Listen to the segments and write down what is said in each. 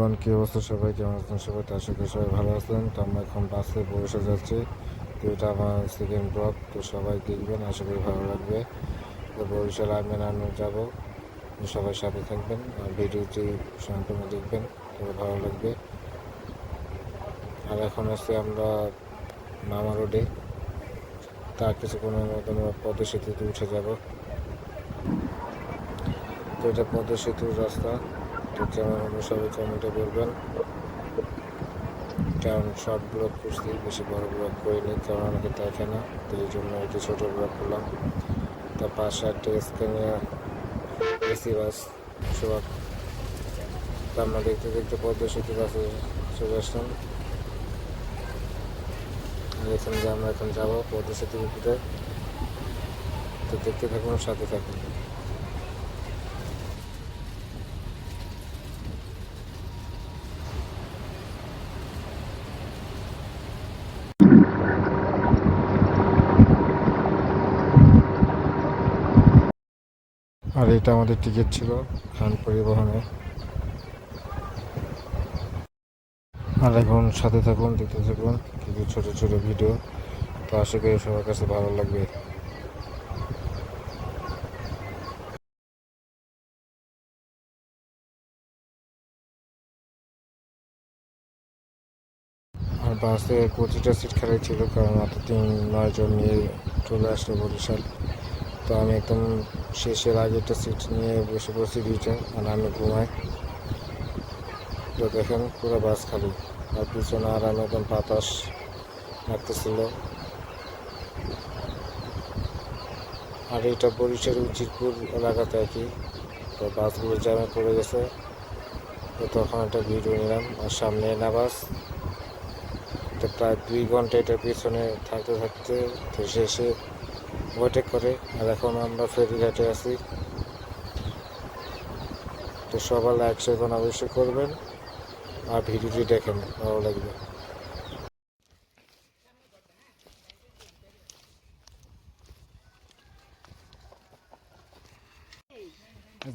Everyone, কী অবস্থা সবাই? কেমন আছেন সবাই? তো আশা করি সবাই ভালো আছেন। তো আমরা এখন বাসে বসে যাচ্ছি। তো এটা আমার সেকেন্ড ব্লগ তো সবাই দেখবেন, আশা করি ভালো লাগবে। তো বরিশাল আর্মেন আর্মে যাব। সবাই সাথে থাকবেন আর ভিডিওটি সম্পূর্ণ দেখবেন তবে ভালো লাগবে। আর এখন আছে আমরা মামা রোডে। তার কিছুক্ষণের মধ্যে আমরা পদ্ম সেতুতে উঠে যাব। তো এটা পদ্ম সেতুর রাস্তা। তো হলো সবাই কমেন্টে বলবেন কারণ শর্ট ব্লগ করছি, বেশি বড় ব্লগ করিনি, কারণ আমাকে দেখে না, তো এই জন্য একটু ছোটো ব্লগ করলাম। তার পাশে একটা স্ক্যানিয়া এসি বাস তো আমরা দেখতে দেখতে পদ্ম সেতু বাসে চলে আসলাম। এখানে যে আমরা এখন যাব পদ্ম সেতুর তো দেখতে থাকুন, সাথে থাকুন। আর এটা আমাদের টিকিট ছিল খান পরিবহনে। আর এখন সাথে থাকুন, দেখতে থাকুন, কিছু ছোট ছোট ভিডিও তো আশা করি সবার কাছে ভালো লাগবে। আর বাসে প্রতিটা সিট খালি ছিল, কারণ মাত্র তিন, নয় জন নিয়ে চলে আসলো বরিশাল। তো আমি একদম শেষের আগে একটা সিট নিয়ে বসে পড়ছি দুইটা আর আমি ঘুমাই। তো দেখেন পুরো বাস খালি, আর পিছনে আর আমি একদম বাতাস লাগতেছিল আর এটা বরিশাল উজিরপুর এলাকাতে আর কি। তো বাসগুলো জ্যামে পড়ে গেছে। তো তখন একটা ভিডিও নিলাম, আর সামনে না বাস তো প্রায় দুই ঘণ্টা এটার পিছনে থাকতে থাকতে তো শেষে ওয়েটে করে আর এখন আমরা ফেরিঘাটে আছি। তো সবার লাইক শেয়ার অবশ্যই করবেন। আর ভিডিওটি দেখেন ভালো লাগবে।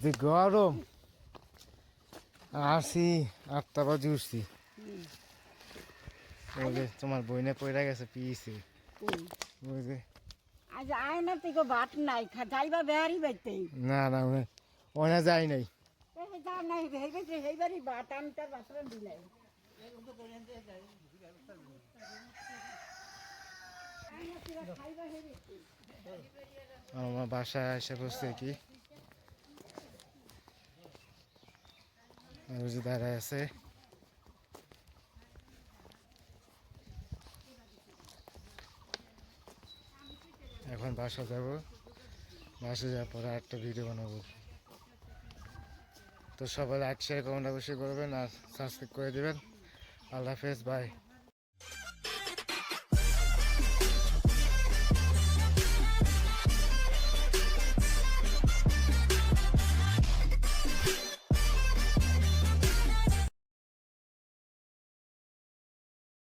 যে গরম আসি আটটা বাজে উঠছি। তোমার বইনে পড়ে গেছে পিয়েছে ওই যে আয় না তুই বাট নাই যাইবা বেহারি বাইতে। না না ওনা যায় নাই। যা নাই হেইবারই বাট আমি তার বাসন দিলাই আমার বাসায় এসে বসছে কি? দাঁড়ায় আছে। এখন বাসা যাব। বাসা যাওয়ার পরে একটা ভিডিও বানাবো। তো সবাই লাইক শেয়ার কমেন্ট অবশ্যই করবেন আর সাবস্ক্রাইব করে দেবেন। আল্লাহ হাফেজ বাই